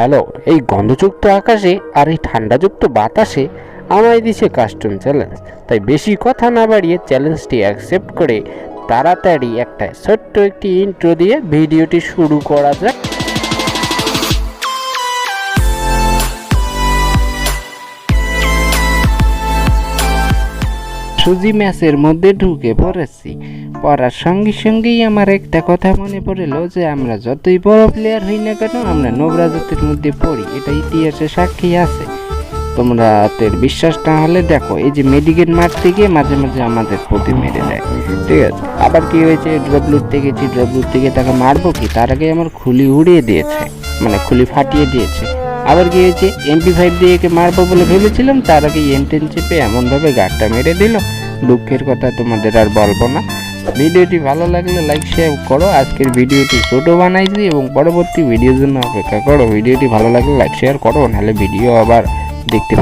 Hello, এই গন্ধযুক্ত আকাশে আর এই ঠান্ডাযুক্ত বাতাসে আমায় দিছে কাস্টম চ্যালেঞ্জ তাই বেশি কথা না বাড়িয়ে চ্যালেঞ্জটি অ্যাকসেপ্ট করে তাড়াতাড়ি একটা ছোট্ট একটি ইন্ট্রো দিয়ে ভিডিওটি শুরু করা যাক। সুজি ম্যাচের মধ্যে ঢুকে পড়েছি। পড়ার সঙ্গে সঙ্গেই আমার একটা কথা মনে পড়ল যে, আমরা যতই বড় প্লেয়ার হই না কেন, আমরা নোবরা জাতির মধ্যে পড়ি। এটা ইতিহাসে সাক্ষী আছে। তোমরা তোর বিশ্বাস না হলে দেখো, এই যে মেডিকেল মাঠ থেকে মাঝে মাঝে আমাদের প্রতি মেরে দেয়। ঠিক আছে? আবার কি হয়েছে? ড্রবলুর গেছি ড্রবলুর থেকে তাকে মারবো কি? তার আগে আমার খুলি উড়িয়ে দিয়েছে। মানে খুলি ফাটিয়ে দিয়েছে। আবার কি হয়েছে এমপি ফাইভ দিয়ে একে মারবো বলে ভেবেছিলাম, তার আগে এম টেন চেপে এমনভাবে গাড়টা মেরে দিল। দুঃখের কথা তোমাদের আর বলব না। ভিডিওটি ভালো লাগলে লাইক শেয়ার করো। আজকের ভিডিওটি ছোট বানাইছি এবং পরবর্তী ভিডিওর জন্য অপেক্ষা করো। ভিডিওটি ভালো লাগলে লাইক শেয়ার করো, নাহলে ভিডিও আবার দেখতে